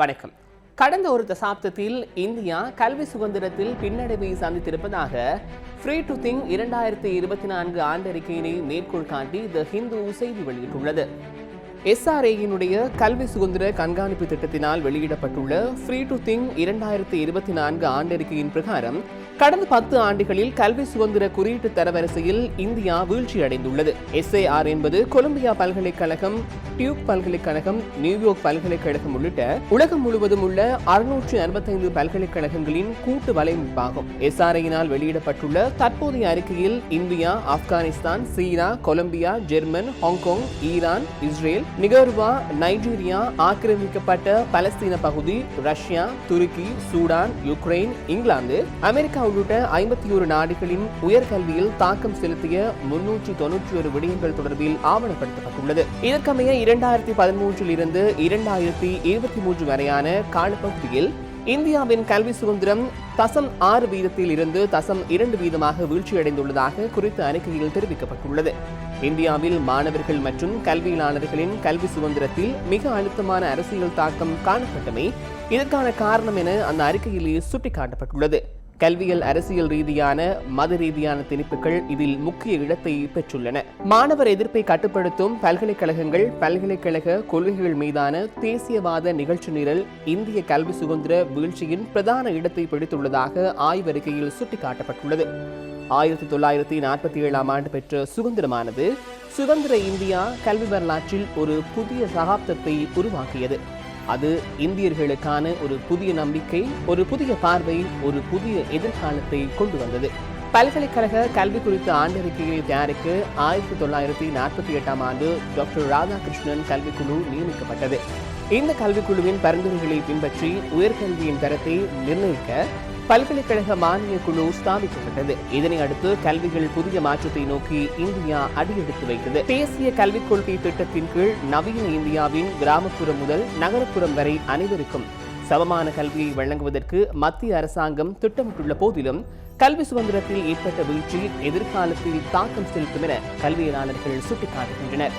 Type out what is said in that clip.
வணக்கம். கடந்த ஒரு தசாப்தத்தில் இந்தியா கல்வி சுதந்திரத்தில் பின்னடைவை சந்தித்திருப்பதாக ஃப்ரீ டு திங் இரண்டாயிரத்தி இருபத்தி நான்கு ஆண்டறிக்கையினை மேற்கோள் காட்டி த ஹிந்து செய்தி வெளியிட்டுள்ளது. எஸ்ஆர்ஏயினுடைய கல்வி சுதந்திர கண்காணிப்பு திட்டத்தினால் வெளியிடப்பட்டுள்ள ஃப்ரீ டு திங் இரண்டாயிரத்தி இருபத்தி நான்கு ஆண்டறிக்கையின் பிரகாரம் கடந்த பத்து ஆண்டுகளில் கல்வி சுதந்திர குறியீட்டு தரவரிசையில் இந்தியா வீழ்ச்சியடைந்துள்ளது. எஸ்ஏஆர் என்பது கொலம்பியா பல்கலைக்கழகம் டியூக் பல்கலைக்கழகம் நியூயார்க் பல்கலைக்கழகம் உள்ளிட்ட உலகம் முழுவதும் உள்ள அறுநூற்று அறுபத்தைந்து பல்கலைக்கழகங்களின் கூட்டு வலையமைப்பாகும். எஸ்ஆர்ஐயினால் வெளியிடப்பட்டுள்ள தற்போதைய அறிக்கையில் இந்தியா ஆப்கானிஸ்தான் சீனா Colombia German Hong Kong Iran Israel Nicaragua Nigeria ஆக்கிரமிக்கப்பட்ட பலஸ்தீன பகுதி ரஷ்யா துருக்கி சூடான் யுக்ரைன் இங்கிலாந்து. அமெரிக்கா உள்ளிட்ட ஐம்பத்தி ஒரு நாடுகளின் உயர்கல்வியில் தாக்கம் செலுத்திய முன்னூற்றி தொன்னூற்றி ஒரு விடயங்கள் தொடர்பில் ஆவணப்படுத்தப்பட்டுள்ளது. இதற்கமைய இரண்டாயிரத்தி பதிமூன்றில் இருந்து இரண்டாயிரத்தி இருபத்தி மூன்று வரையான காலப்பகுதியில் இந்தியாவின் கல்வி சுதந்திரம் தசம் ஆறு வீதத்தில் இருந்து தசம் இரண்டு வீதமாக வீழ்ச்சியடைந்துள்ளதாக குறித்த அறிக்கையில் தெரிவிக்கப்பட்டுள்ளது. இந்தியாவில் மாணவர்கள் மற்றும் கல்வியாளர்களின் கல்வி சுதந்திரத்தில் மிக அழுத்தமான அரசியல் தாக்கம் காணப்பட்டமை இதற்கான காரணம் என அந்த அறிக்கையிலேயே சுட்டிக்காட்டப்பட்டுள்ளது. கல்வியல் அரசியல் ரீதியான மத ரீதியான திணிப்புகள் இதில் முக்கிய இடத்தை பெற்றுள்ளன. மாணவர் எதிர்ப்பை கட்டுப்படுத்தும் பல்கலைக்கழகங்கள் பல்கலைக்கழக கொள்கைகள் மீதான தேசியவாத நிகழ்ச்சி நிரல் இந்திய கல்வி சுதந்திர வீழ்ச்சியின் பிரதான இடத்தை பிடித்துள்ளதாக ஆய்வறிக்கையில் சுட்டிக்காட்டப்பட்டுள்ளது. ஆயிரத்தி தொள்ளாயிரத்தி நாற்பத்தி ஏழாம் ஆண்டு பெற்ற சுதந்திரமானது சுதந்திர இந்தியா கல்வி வரலாற்றில் ஒரு புதிய சகாப்தத்தை உருவாக்கியது. அது இந்தியர்களுக்கான ஒரு புதிய நம்பிக்கை ஒரு புதிய பார்வை ஒரு புதிய எதிர்காலத்தை கொண்டு வந்தது. பல்கலைக்கழக கல்வி குறித்த ஆண்டறிக்கையை தயாரிக்க ஆயிரத்தி தொள்ளாயிரத்தி நாற்பத்தி எட்டாம் ஆண்டு டாக்டர் ராதாகிருஷ்ணன் கல்விக்குழு நியமிக்கப்பட்டது. இந்த கல்விக்குழுவின் பரிந்துரைகளை பின்பற்றி உயர்கல்வியின் தரத்தை நிர்ணயிக்க பல்கலைக்கழக மானிய குழு ஸ்தாபிக்கப்பட்டது. இதனை அடுத்து கல்விகள் புதிய மாற்றத்தை நோக்கி இந்தியா அடியெடுத்து வைத்தது. தேசிய கல்விக் கொள்கை திட்டத்தின் கீழ் நவீன இந்தியாவின் கிராமப்புறம் முதல் நகரப்புறம் வரை அனைவருக்கும் சமமான கல்வியை வழங்குவதற்கு மத்திய அரசாங்கம் திட்டமிட்டுள்ள போதிலும் கல்வி சுதந்திரத்தில் ஏற்பட்ட வீழ்ச்சி எதிர்காலத்தில் தாக்கம் செலுத்தும் என கல்வியலாளர்கள் சுட்டிக்காட்டுகின்றனர்.